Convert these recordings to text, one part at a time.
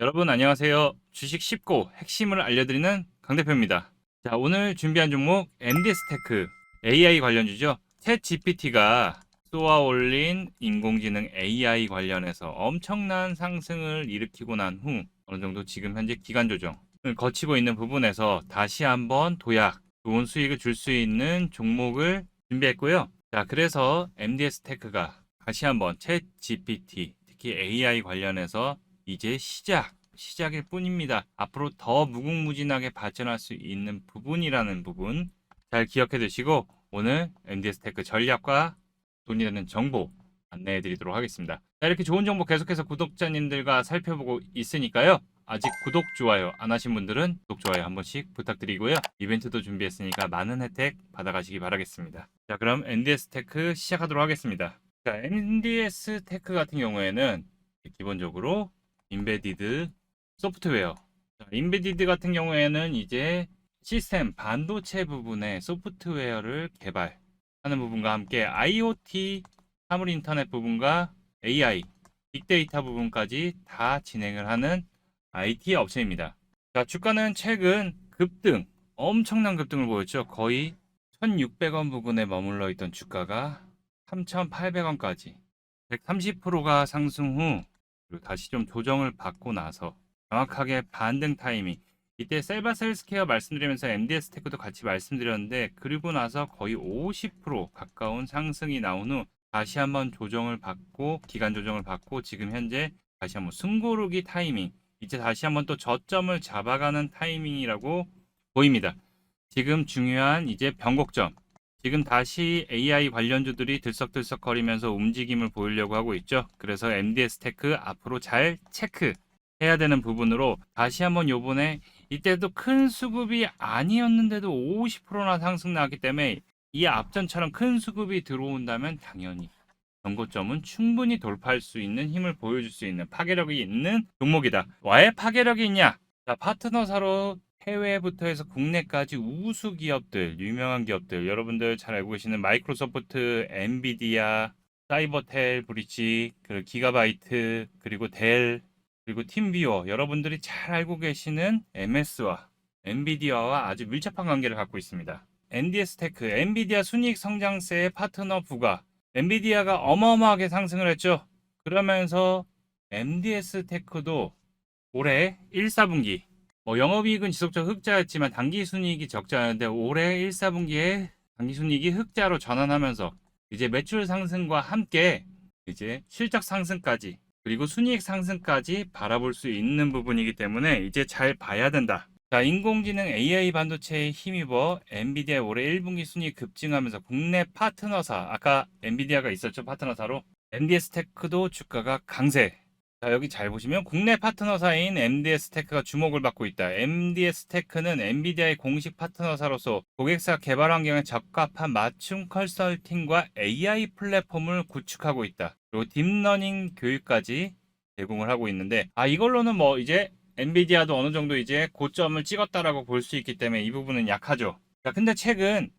여러분 안녕하세요. 주식 쉽고 핵심을 알려드리는 강 대표입니다. 자 오늘 준비한 종목 MDS 테크 AI 관련주죠. 챗 GPT가 쏘아 올린 인공지능 AI 관련해서 엄청난 상승을 일으키고 난 후 어느 정도 지금 현재 기간 조정을 거치고 있는 부분에서 다시 한번 도약 좋은 수익을 줄 수 있는 종목을 준비했고요. 자 그래서 MDS 테크가 다시 한번 챗 GPT 특히 AI 관련해서 이제 시작, 시작일 뿐입니다. 앞으로 더 무궁무진하게 발전할 수 있는 부분이라는 부분 잘 기억해 두시고 오늘 MDS 테크 전략과 돈이 되는 정보 안내해 드리도록 하겠습니다. 자, 이렇게 좋은 정보 계속해서 구독자님들과 살펴보고 있으니까요. 아직 구독, 좋아요 안 하신 분들은 구독, 좋아요 한 번씩 부탁드리고요. 이벤트도 준비했으니까 많은 혜택 받아가시기 바라겠습니다. 자, 그럼 MDS 테크 시작하도록 하겠습니다. 자, MDS 테크 같은 경우에는 기본적으로 인베디드 소프트웨어. 자, 인베디드 같은 경우에는 이제 시스템 반도체 부분의 소프트웨어를 개발하는 부분과 함께 IoT 사물 인터넷 부분과 AI, 빅데이터 부분까지 다 진행을 하는 IT 업체입니다. 자, 주가는 최근 급등, 엄청난 급등을 보였죠. 거의 1,600원 부근에 머물러 있던 주가가 3,800원까지 130%가 상승 후 그리고 다시 좀 조정을 받고 나서 정확하게 반등 타이밍. 이때 셀바셀스케어 말씀드리면서 MDS 테크도 같이 말씀드렸는데 그리고 나서 거의 50% 가까운 상승이 나온 후 다시 한번 조정을 받고 기간 조정을 받고 지금 현재 다시 한번 승고르기 타이밍. 이제 다시 한번 또 저점을 잡아가는 타이밍이라고 보입니다. 지금 중요한 이제 변곡점 지금 다시 AI 관련주들이 들썩들썩거리면서 움직임을 보이려고 하고 있죠. 그래서 MDS 테크 앞으로 잘 체크해야 되는 부분으로 다시 한번 요번에 이때도 큰 수급이 아니었는데도 50%나 상승 나왔기 때문에 이 앞전처럼 큰 수급이 들어온다면 당연히 전고점은 충분히 돌파할 수 있는 힘을 보여줄 수 있는 파괴력이 있는 종목이다. 왜 파괴력이 있냐? 자, 파트너사로 해외부터 해서 국내까지 우수 기업들, 유명한 기업들, 여러분들 잘 알고 계시는 마이크로소프트, 엔비디아, 사이버텔, 브릿지, 그리고 기가바이트, 그리고 델, 그리고 팀비어, 여러분들이 잘 알고 계시는 MS와 엔비디아와 아주 밀접한 관계를 갖고 있습니다. NDS 테크, 엔비디아 순이익 성장세의 파트너 부가, 엔비디아가 어마어마하게 상승을 했죠. 그러면서 MDS 테크도 올해 1, 4분기 뭐 영업이익은 지속적 흑자였지만 당기순이익이 적자였는데 올해 1, 4분기에 당기순이익이 흑자로 전환하면서 이제 매출 상승과 함께 이제 실적 상승까지 그리고 순이익 상승까지 바라볼 수 있는 부분이기 때문에 이제 잘 봐야 된다. 자, 인공지능 AI 반도체에 힘입어 엔비디아 올해 1분기 순이익 급증하면서 국내 파트너사 아까 엔비디아가 있었죠 파트너사로 MDS 테크도 주가가 강세 자, 여기 잘 보시면 국내 파트너사인 MDS 테크가 주목을 받고 있다. MDS 테크는 엔비디아의 공식 파트너사로서 고객사 개발 환경에 적합한 맞춤 컨설팅과 AI 플랫폼을 구축하고 있다. 그리고 딥러닝 교육까지 제공을 하고 있는데 아 이걸로는 뭐 이제 엔비디아도 어느 정도 이제 고점을 찍었다라고 볼 수 있기 때문에 이 부분은 약하죠. 자, 근데 최근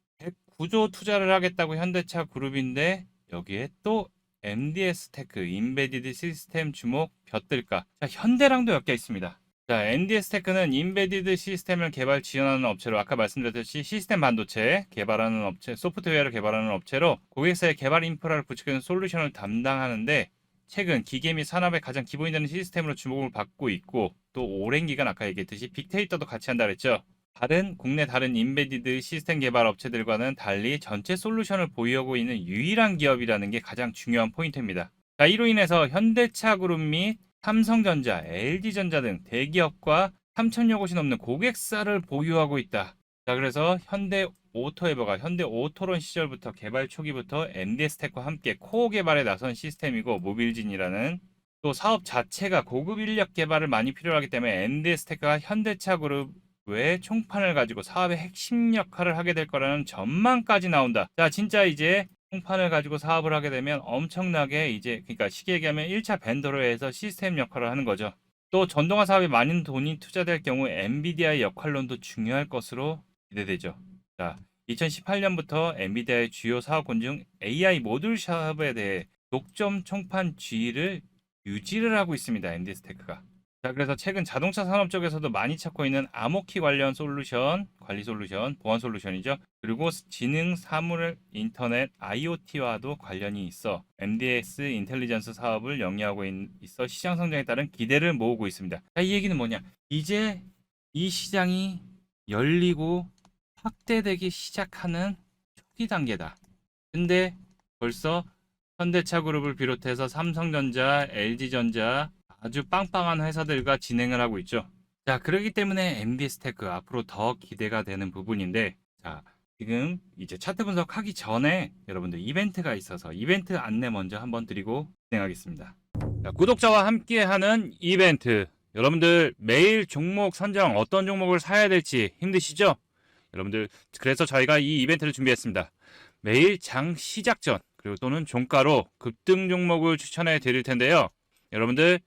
109조 투자를 하겠다고 현대차 그룹인데 여기에 또 MDS 테크, 인베디드 시스템 주목 벼뜰까? 자, 현대랑도 엮여 있습니다. 자, MDS 테크는 인베디드 시스템을 개발 지원하는 업체로 아까 말씀드렸듯이 시스템 반도체 개발하는 업체, 소프트웨어를 개발하는 업체로 고객사의 개발 인프라를 구축하는 솔루션을 담당하는데 최근 기계 및 산업의 가장 기본이 되는 시스템으로 주목을 받고 있고 또 오랜 기간 아까 얘기했듯이 빅데이터도 같이 한다 그랬죠. 다른 국내 다른 인베디드 시스템 개발 업체들과는 달리 전체 솔루션을 보유하고 있는 유일한 기업이라는 게 가장 중요한 포인트입니다. 자, 이로 인해서 현대차 그룹 및 삼성전자, LG전자 등 대기업과 3천여 곳이 넘는 고객사를 보유하고 있다. 자, 그래서 현대 오토에버가 현대 오토론 시절부터 개발 초기부터 MDS 텍과 함께 코어 개발에 나선 시스템이고 모빌진이라는 또 사업 자체가 고급 인력 개발을 많이 필요하기 때문에 MDS 텍과 현대차 그룹 외 총판을 가지고 사업의 핵심 역할을 하게 될 거라는 전망까지 나온다. 자, 진짜 이제 총판을 가지고 사업을 하게 되면 엄청나게 이제 그러니까 쉽게 얘기하면 1차 벤더로 해서 시스템 역할을 하는 거죠. 또 전동화 사업에 많은 돈이 투자될 경우 엔비디아의 역할론도 중요할 것으로 기대되죠. 자, 2018년부터 엔비디아의 주요 사업군 중 AI 모듈 사업에 대해 독점 총판 지위를 유지를 하고 있습니다. 엔디스테크가. 자, 그래서 최근 자동차 산업 쪽에서도 많이 찾고 있는 암호키 관련 솔루션, 관리 솔루션, 보안 솔루션이죠. 그리고 지능 사물 인터넷 IoT와도 관련이 있어 MDS 인텔리전스 사업을 영위하고 있- 있어 시장 성장에 따른 기대를 모으고 있습니다. 자, 이 얘기는 뭐냐? 이제 이 시장이 열리고 확대되기 시작하는 초기 단계다. 근데 벌써 현대차 그룹을 비롯해서 삼성전자, LG전자 아주 빵빵한 회사들과 진행을 하고 있죠. 자, 그렇기 때문에 MBS 테크 앞으로 더 기대가 되는 부분인데, 자, 지금 이제 차트 분석하기 전에 여러분들 이벤트가 있어서 이벤트 안내 먼저 한번 드리고 진행하겠습니다. 자, 구독자와 함께하는 이벤트. 여러분들 매일 종목 선정 어떤 종목을 사야 될지 힘드시죠? 여러분들 그래서 저희가 이 이벤트를 준비했습니다. 매일 장 시작 전 그리고 또는 종가로 급등 종목을 추천해 드릴 텐데요. 여러분들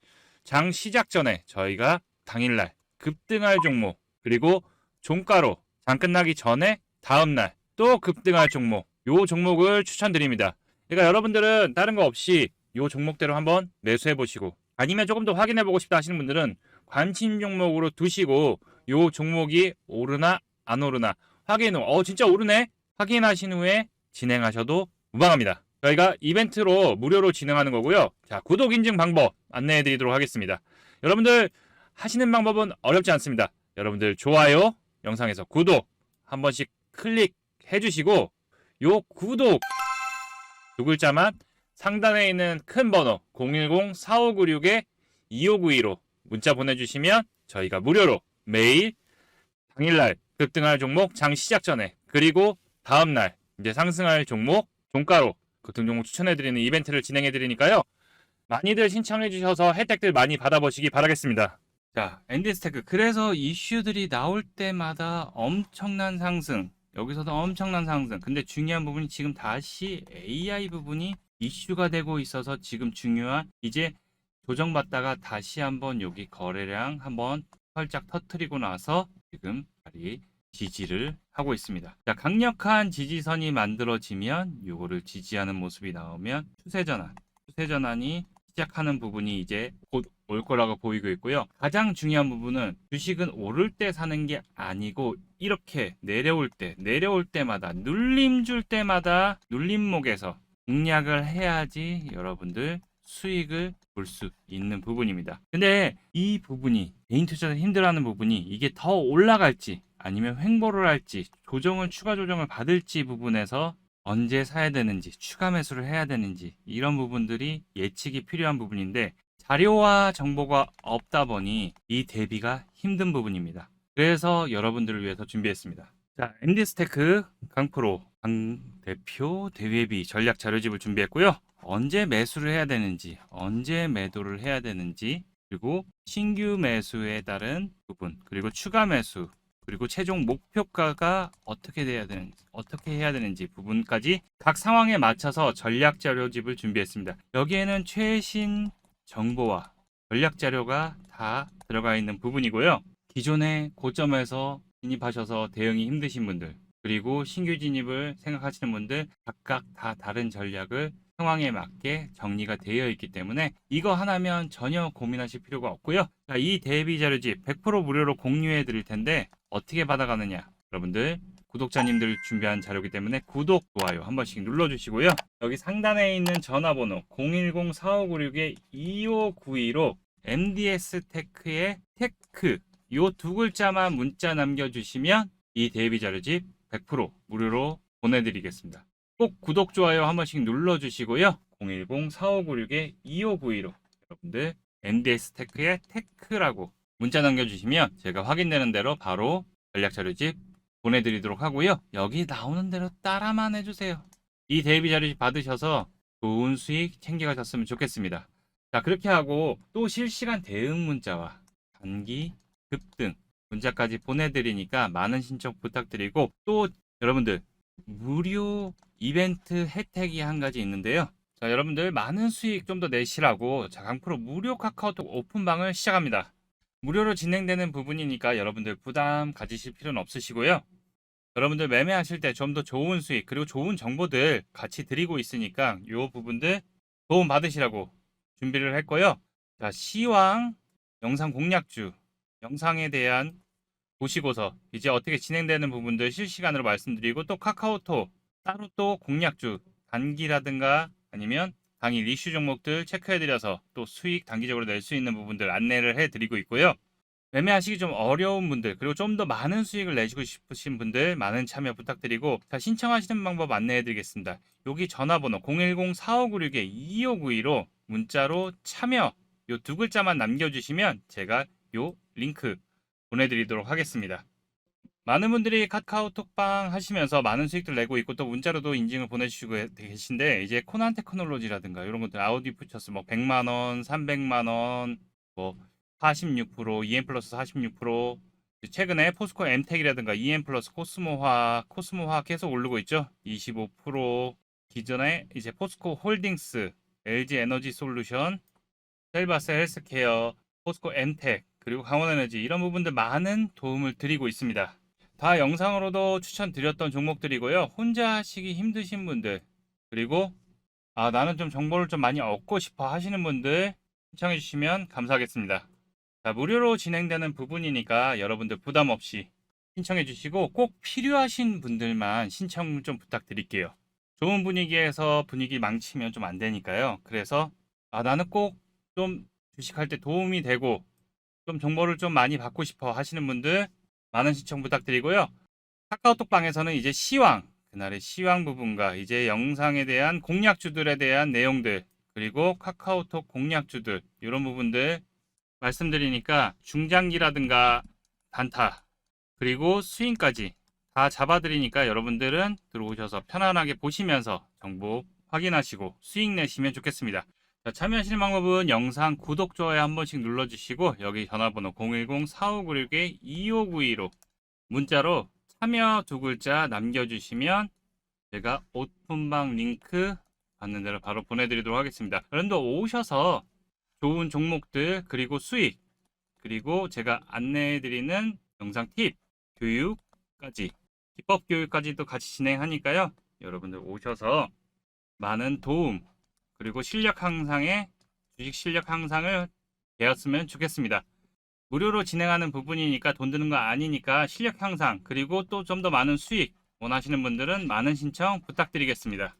장 시작 전에 저희가 당일날 급등할 종목 그리고 종가로 장 끝나기 전에 다음날 또 급등할 종목 요 종목을 추천드립니다. 그러니까 여러분들은 다른 거 없이 요 종목대로 한번 매수해 보시고 아니면 조금 더 확인해 보고 싶다 하시는 분들은 관심 종목으로 두시고 요 종목이 오르나 안 오르나 확인 후, 어 진짜 오르네 확인하신 후에 진행하셔도 무방합니다. 저희가 이벤트로 무료로 진행하는 거고요. 자, 구독 인증 방법 안내해 드리도록 하겠습니다. 여러분들 하시는 방법은 어렵지 않습니다. 여러분들 좋아요, 영상에서 구독 한 번씩 클릭해 주시고 요 구독 두 글자만 상단에 있는 큰 번호 010-4596-2592로 문자 보내주시면 저희가 무료로 매일 당일날 급등할 종목 장 시작 전에 그리고 다음날 이제 상승할 종목 종가로 급등 종목 추천해드리는 이벤트를 진행해드리니까요. 많이들 신청해주셔서 혜택들 많이 받아보시기 바라겠습니다. 자, 엔디스테크. 그래서 이슈들이 나올 때마다 엄청난 상승. 여기서도 엄청난 상승. 근데 중요한 부분이 지금 다시 AI 부분이 이슈가 되고 있어서 지금 중요한 이제 조정받다가 다시 한번 여기 거래량 한번 활짝 터트리고 나서 지금 다리 지지를 하고 있습니다. 자, 강력한 지지선이 만들어지면 요거를 지지하는 모습이 나오면 추세 전환, 추세 전환이 시작하는 부분이 이제 곧 올 거라고 보이고 있고요. 가장 중요한 부분은 주식은 오를 때 사는 게 아니고 이렇게 내려올 때, 내려올 때마다 눌림 줄 때마다 눌림목에서 공략을 해야지 여러분들 수익을 볼 수 있는 부분입니다. 근데 이 부분이 개인 투자자 힘들어하는 부분이 이게 더 올라갈지 아니면 횡보를 할지 조정을 추가 조정을 받을지 부분에서 언제 사야 되는지 추가 매수를 해야 되는지 이런 부분들이 예측이 필요한 부분인데 자료와 정보가 없다 보니 이 대비가 힘든 부분입니다. 그래서 여러분들을 위해서 준비했습니다. 자, MD스테크 강프로 강 대표 대회비 전략 자료집을 준비했고요. 언제 매수를 해야 되는지, 언제 매도를 해야 되는지, 그리고 신규 매수에 따른 부분, 그리고 추가 매수, 그리고 최종 목표가가 어떻게 돼야 되는지, 어떻게 해야 되는지 부분까지 각 상황에 맞춰서 전략 자료집을 준비했습니다. 여기에는 최신 정보와 전략 자료가 다 들어가 있는 부분이고요. 기존의 고점에서 진입하셔서 대응이 힘드신 분들, 그리고 신규 진입을 생각하시는 분들 각각 다 다른 전략을 상황에 맞게 정리가 되어 있기 때문에 이거 하나면 전혀 고민하실 필요가 없고요. 자, 이 대비 자료집 100% 무료로 공유해 드릴 텐데 어떻게 받아가느냐? 여러분들 구독자님들 준비한 자료이기 때문에 구독, 좋아요 한 번씩 눌러주시고요. 여기 상단에 있는 전화번호 010-4596-2592로 MDS 테크의 테크 요 두 글자만 문자 남겨주시면 이 대비 자료집 100% 무료로 보내드리겠습니다. 꼭 구독, 좋아요 한 번씩 눌러주시고요. 010-4596-2592로 여러분들 MDS 테크의 테크라고 문자 남겨주시면 제가 확인되는 대로 바로 전략 자료집 보내드리도록 하고요. 여기 나오는 대로 따라만 해주세요. 이 대비 자료집 받으셔서 좋은 수익 챙겨가셨으면 좋겠습니다. 자 그렇게 하고 또 실시간 대응 문자와 단기 급등 문자까지 보내드리니까 많은 신청 부탁드리고 또 여러분들 무료 이벤트 혜택이 한 가지 있는데요. 자 여러분들 많은 수익 좀 더 내시라고 자 강프로 무료 카카오톡 오픈방을 시작합니다. 무료로 진행되는 부분이니까 여러분들 부담 가지실 필요는 없으시고요. 여러분들 매매하실 때 좀 더 좋은 수익 그리고 좋은 정보들 같이 드리고 있으니까 이 부분들 도움 받으시라고 준비를 했고요. 자 시황 영상 공략주, 영상에 대한 보시고서 이제 어떻게 진행되는 부분들 실시간으로 말씀드리고 또 카카오톡 따로 또 공략주 단기라든가 아니면 당일 이슈 종목들 체크해드려서 또 수익 단기적으로 낼 수 있는 부분들 안내를 해드리고 있고요. 매매하시기 좀 어려운 분들 그리고 좀 더 많은 수익을 내시고 싶으신 분들 많은 참여 부탁드리고 자 신청하시는 방법 안내해드리겠습니다. 여기 전화번호 010-4596-2592로 문자로 참여 요 두 글자만 남겨주시면 제가 요 링크 보내드리도록 하겠습니다. 많은 분들이 카카오톡방 하시면서 많은 수익들 내고 있고 또 문자로도 인증을 보내주시고 계신데 이제 코난 테크놀로지라든가 이런 것들 아우디 퓨처스 뭐 100만 원, 300만 원, 뭐 46%, EM 플러스 46%, 최근에 포스코 엠텍이라든가 EM 플러스 코스모화, 코스모화 계속 오르고 있죠. 25%, 기존에 이제 포스코 홀딩스, LG 에너지 솔루션, 셀바스 헬스케어, 포스코 엠텍, 그리고 강원에너지 이런 부분들 많은 도움을 드리고 있습니다. 다 영상으로도 추천드렸던 종목들이고요. 혼자 하시기 힘드신 분들, 그리고 아 나는 좀 정보를 좀 많이 얻고 싶어 하시는 분들 신청해 주시면 감사하겠습니다. 자, 무료로 진행되는 부분이니까 여러분들 부담 없이 신청해 주시고 꼭 필요하신 분들만 신청 좀 부탁드릴게요. 좋은 분위기에서 분위기 망치면 좀 안 되니까요. 그래서 아, 나는 꼭 좀 주식할 때 도움이 되고 좀 정보를 좀 많이 받고 싶어 하시는 분들 많은 신청 부탁드리고요. 카카오톡방에서는 이제 시황, 그날의 시황 부분과 이제 영상에 대한 공략주들에 대한 내용들 그리고 카카오톡 공략주들 이런 부분들 말씀드리니까 중장기라든가 단타 그리고 스윙까지 다 잡아드리니까 여러분들은 들어오셔서 편안하게 보시면서 정보 확인하시고 수익 내시면 좋겠습니다. 자, 참여하시는 방법은 영상 구독, 좋아요 한 번씩 눌러주시고 여기 전화번호 010-4596-2592로 문자로 참여 두 글자 남겨주시면 제가 오픈방 링크 받는 대로 바로 보내드리도록 하겠습니다. 여러분들 오셔서 좋은 종목들 그리고 수익 그리고 제가 안내해드리는 영상 팁 교육까지 기법 교육까지도 같이 진행하니까요. 여러분들 오셔서 많은 도움 그리고 실력 향상에 주식 실력 향상을 되었으면 좋겠습니다. 무료로 진행하는 부분이니까 돈 드는 거 아니니까 실력 향상 그리고 또 좀 더 많은 수익 원하시는 분들은 많은 신청 부탁드리겠습니다.